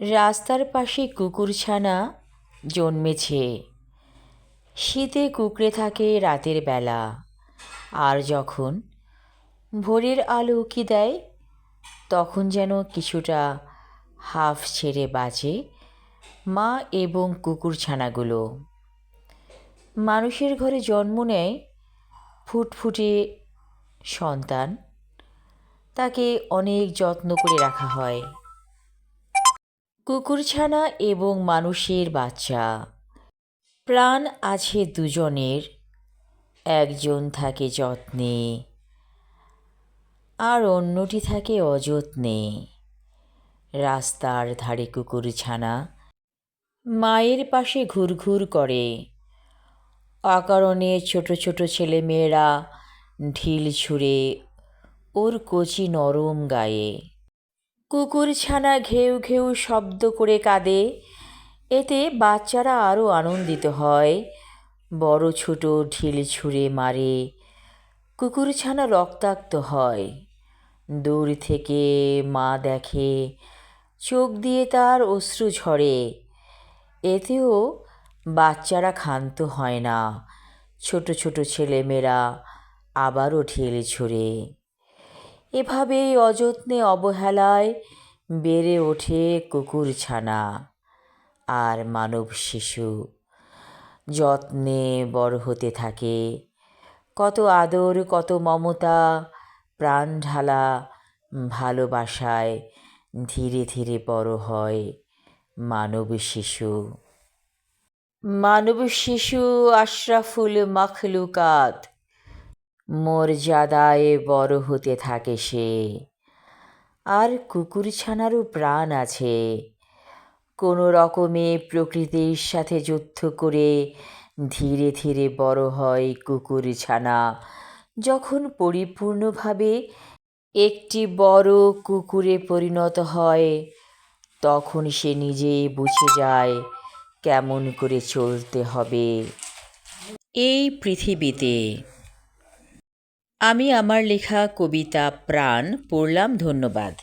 রাস্তার পাশে কুকুরছানা জন্মেছে। শীতে কুকড়ে থাকে রাতের বেলা। আর যখন ভোরের আলো উকি দেয়, তখন যেন কিছুটা হাফ ছেড়ে বাঁচে মা এবং কুকুরছানাগুলো। মানুষের ঘরে জন্ম নেয় ফুটফুটে সন্তান। তাকে অনেক যত্ন করে রাখা হয়। কুকুরছানা এবং মানুষের বাচ্চা। প্রাণ আছে দুজনের, একজন থাকে যত্নে, আর অন্যটি থাকে অযত্নে। রাস্তার ধারে কুকুরছানা মায়ের পাশে ঘুরঘুর করে। অকারণে ছোট ছোট ছেলেমেয়েরা ঢিল ছুঁড়ে ওর কচি নরম গায়ে। কুকুরছানা ঘেউ ঘেউ শব্দ করে কাঁদে। এতে বাচ্চারা আরও আনন্দিত হয়। বড় ছোট ঢিল ছুঁড়ে মারে। কুকুরছানা রক্তাক্ত হয়। দূর থেকে মা দেখে, চোখ দিয়ে তার অশ্রু ঝরে। এতেও বাচ্চারা ক্ষান্ত হয় না। ছোট ছোট ছেলেমেয়েরা আবারও ঢিল ছুঁড়ে। এভাবেই অযত্নে অবহেলায় বেড়ে ওঠে কুকুরছানা আর মানব শিশু যত্নে বড় হতে থাকে। কত আদর, কত মমতা, প্রাণ ঢালা ভালোবাসায় ধীরে ধীরে বড় হয় মানব শিশু মানব শিশু আশরাফুল মখলুকাত মর্যাদায় বড় হতে থাকে সে। আর কুকুরছানারও প্রাণ আছে। কোনো রকমে প্রকৃতির সাথে যুদ্ধ করে ধীরে ধীরে বড় হয় কুকুরছানা। যখন পরিপূর্ণভাবে একটি বড় কুকুরে পরিণত হয়, তখন সে নিজেই বুঝে যায় কেমন করে চলতে হবে। এই পৃথিবীতে আমি আমার লেখা কবিতা প্রাণ পড়লাম ধন্যবাদ।